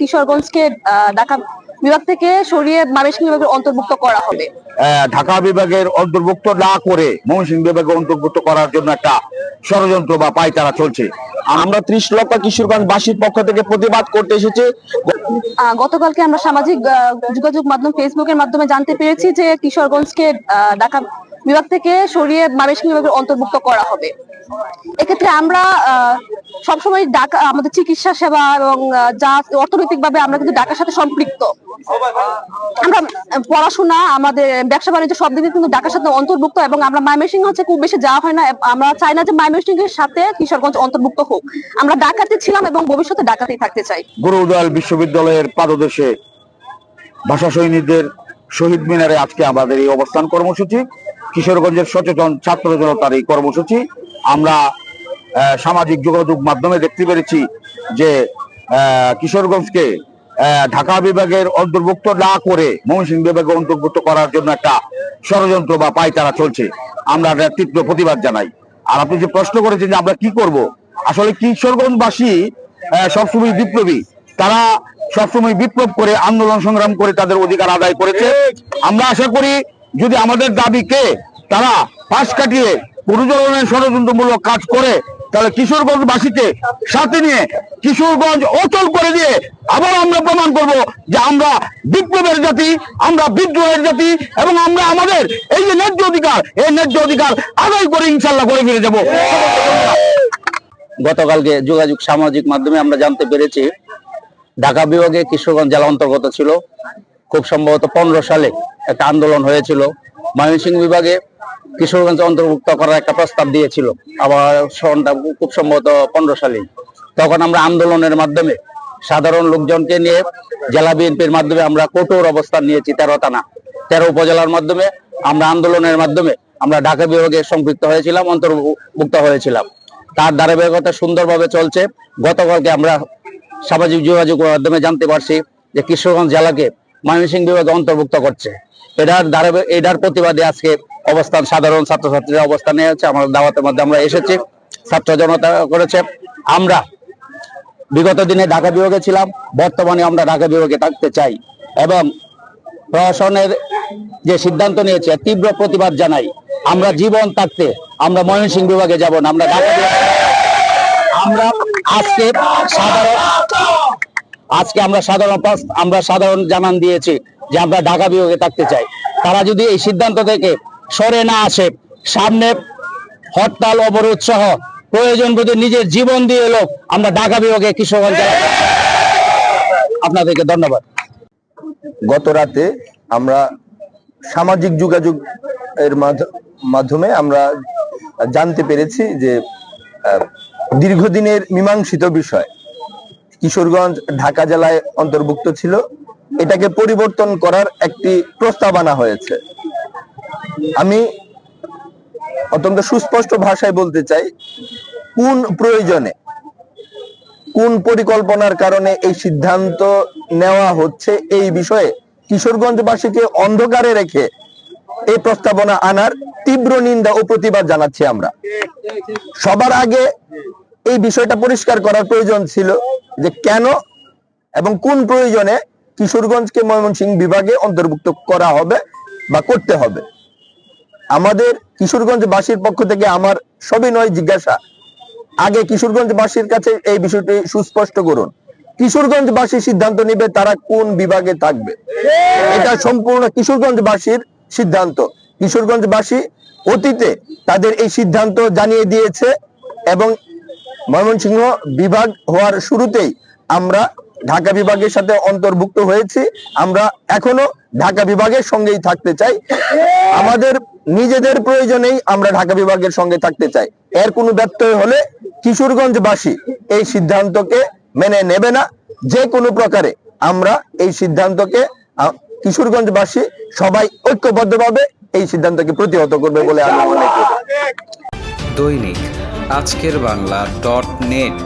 কিশোরগঞ্জকে ঢাকা বিভাগ থেকে সরিয়ে ময়মনসিংহ বিভাগের অন্তর্ভুক্ত করা হবে। ঢাকা বিভাগের অন্তর্ভুক্ত না করে ময়মনসিংহ বিভাগে অন্তর্ভুক্ত করার জন্য একটা ষড়যন্ত্র বা পায়তারা চলছে। আমরা ত্রিশ লক্ষ কিশোরগঞ্জ বাসীর পক্ষ থেকে প্রতিবাদ করতে এসেছি। গতকালকে আমরা সামাজিক যোগাযোগ মাধ্যম ফেসবুকের মাধ্যমে জানতে পেরেছি যে কিশোরগঞ্জকে ঢাকা বিভাগ থেকে সরিয়ে ময়মনসিংহ বিভাগের অন্তর্ভুক্ত করা হবে। এক্ষেত্রে আমরা সবসময় ঢাকা, আমাদের চিকিৎসা সেবা এবং যা অর্থনৈতিক ভাবে আমরা কিন্তু ঢাকার সাথে সম্পৃক্ত। আমরা, পড়াশোনা, আমাদের ব্যবসা বাণিজ্য সব দিকে কিন্তু ঢাকার সাথে অন্তর্ভুক্ত এবং আমরা ময়মনসিংহ হচ্ছে খুব বেশি যাওয়া হয় না, আমরা চাই না যে ময়মনসিংহের সাথে কিশোরগঞ্জ অন্তর্ভুক্ত হোক। আমরা ঢাকাতে ছিলাম এবং ভবিষ্যতে ঢাকাতেই থাকতে চাই। গুরু উদয়াল বিশ্ববিদ্যালয়ের পাদদেশে ভাষা সৈনিকদের শহীদ মিনারে আজকে আমাদের এই অবস্থান কর্মসূচি। কিশোরগঞ্জের সচেতন ছাত্র জনতার এই কর্মসূচি। আমরা সামাজিক যোগাযোগ মাধ্যমে দেখতে পেরেছি যে কিশোরগঞ্জকে ঢাকা বিভাগের অন্তর্ভুক্ত না করে ময়মনসিংহ বিভাগে অন্তর্ভুক্ত করার জন্য একটা ষড়যন্ত্র বা পায়তারা চলছে। আমরা তীব্র প্রতিবাদ জানাই। আর আপনি যে প্রশ্ন করেছেন যে আমরা কি করব, আসলে কিশোরগঞ্জবাসী সবসময় বিপ্লবী। তারা সবসময় বিপ্লব করে, আন্দোলন সংগ্রাম করে তাদের অধিকার আদায় করেছে। আমরা আশা করি, যদি আমাদের দাবিকে তারা পাশ কাটিয়ে পুরুজনের ষড়যন্ত্রমূলক কাজ করে তাহলে কিশোরগঞ্জ কিশোরগঞ্জবাসীকে সাথে নিয়ে কিশোরগঞ্জ অচল করে দিয়ে আবার আমরা প্রমাণ করব যে আমরা বিপ্লবের জাতি, আমরা বিদ্রোহের জাতি এবং আমরা আমাদের এই যে ন্যায্য অধিকার, এই ন্যায্য অধিকার আদায় করে ইনশাল্লাহ করে ফিরে যাব। গতকালকে যোগাযোগ সামাজিক মাধ্যমে আমরা জানতে পেরেছি, ঢাকা বিভাগে কিশোরগঞ্জ জেলা অন্তর্গত ছিল। খুব সম্ভবত পনেরো সালে একটা আন্দোলন হয়েছিল। ময়মনসিংহ বিভাগে কিশোরগঞ্জ অন্তর্ভুক্ত করার একটা প্রস্তাব দিয়েছিল, আবার সনটা খুব সম্ভবত পনেরো সালে তখন আমরা আন্দোলনের মাধ্যমে সাধারণ লোকজনকে নিয়ে জেলা বিএনপির মাধ্যমে আমরা কঠোর অবস্থান নিয়েছি তেরো থানা। তেরো উপজেলার মাধ্যমে আমরা আন্দোলনের মাধ্যমে আমরা ঢাকা বিভাগে সম্পৃক্ত হয়েছিলাম, অন্তর্ভুক্ত হয়েছিলাম। তার ধারাবাহিকতা সুন্দরভাবে চলছে। গতকালকে আমরা সামাজিক যোগাযোগ মাধ্যমে জানতে পারছি যে কিশোরগঞ্জ জেলাকে ময়মনসিংহ বিভাগে অন্তর্ভুক্ত করছে। এটার ধারাবাহিক এটার প্রতিবাদে আজকে অবস্থান, সাধারণ ছাত্রছাত্রীরা অবস্থান নিয়ে হচ্ছে দাওয়াতের মধ্যে আমরা এসেছি। ছাত্র জনতা করেছে। আমরা বিগত দিনে ঢাকা বিভাগে ছিলাম, বর্তমানে আমরা ঢাকা বিভাগে থাকতে চাই এবং প্রশাসনের যে সিদ্ধান্ত নিয়েছে, তীব্র প্রতিবাদ জানাই। আমরা জীবন থাকতে, আমরা ময়মনসিংহ বিভাগে যাব না, আমরা ঢাকা আমরা আজকে সাধারণ, আজকে আমরা সাধারণ আমরা সাধারণ জানান দিয়েছি যে আমরা ঢাকা বিভাগে থাকতে চাই। তারা যদি এই সিদ্ধান্ত থেকে সরে না আসে। সামনে হরতাল, অবরোধ সহ প্রয়োজন বোধে নিজের জীবন দিয়ে এলো আমরা ঢাকা বিভাগে কিশোরগঞ্জ আপনাদেরকে ধন্যবাদ। গত রাতে আমরা সামাজিক যোগাযোগ এর মাধ্য- মাধ্যমে আমরা জানতে পেরেছি যে দীর্ঘদিনের মীমাংসিত বিষয় কিশোরগঞ্জ ঢাকা জেলায় অন্তর্ভুক্ত ছিল। এটাকে পরিবর্তন করার একটি প্রস্তাব আনা হয়েছে। আমি অত্যন্ত সুস্পষ্ট ভাষায় বলতে চাই, কোন প্রয়োজনে, কোন পরিকল্পনার কারণে এই সিদ্ধান্ত নেওয়া হচ্ছে এই বিষয়ে কিশোরগঞ্জবাসীকে অন্ধকারে রেখে এই প্রস্তাবনা আনার তীব্র নিন্দা ও প্রতিবাদ জানাচ্ছি আমরা। সবার আগে এই বিষয়টা পরিষ্কার করার প্রয়োজন ছিল যে কেন এবং কোন প্রয়োজনে কিশোরগঞ্জকে ময়মনসিংহ বিভাগে অন্তর্ভুক্ত করা হবে বা করতে হবে। আমাদের কিশোরগঞ্জবাসীর পক্ষ থেকে আমার সবই নয় জিজ্ঞাসা। আগে কিশোরগঞ্জবাসীর কাছে এই বিষয়টি সুস্পষ্ট করুন। কিশোরগঞ্জবাসী সিদ্ধান্ত নিবে তারা কোন বিভাগে থাকবে। এটা সম্পূর্ণ কিশোরগঞ্জবাসীর সিদ্ধান্ত। কিশোরগঞ্জবাসী অতীতে তাদের এই সিদ্ধান্ত জানিয়ে দিয়েছে এবং ময়মনসিংহ বিভাগ হওয়ার শুরুতেই আমরা ঢাকা বিভাগের সাথে অন্তর্ভুক্ত হয়েছি। আমরা এখনও ঢাকা বিভাগের সঙ্গেই থাকতে চাই। আমাদের নিজেদের প্রয়োজনেই আমরা ঢাকা বিভাগের সঙ্গে থাকতে চাই। এর কোনো ব্যত্যয় হলে কিশোরগঞ্জবাসী এই সিদ্ধান্তকে মেনে নেবে না। যে কোনো প্রকারে আমরা এই সিদ্ধান্তকে কিশোরগঞ্জবাসী সবাই ঐক্যবদ্ধভাবে এই সিদ্ধান্তকে প্রতিহত করবে বলে আমি মনে করি। দৈনিক আজকের বাংলা ডট নেট।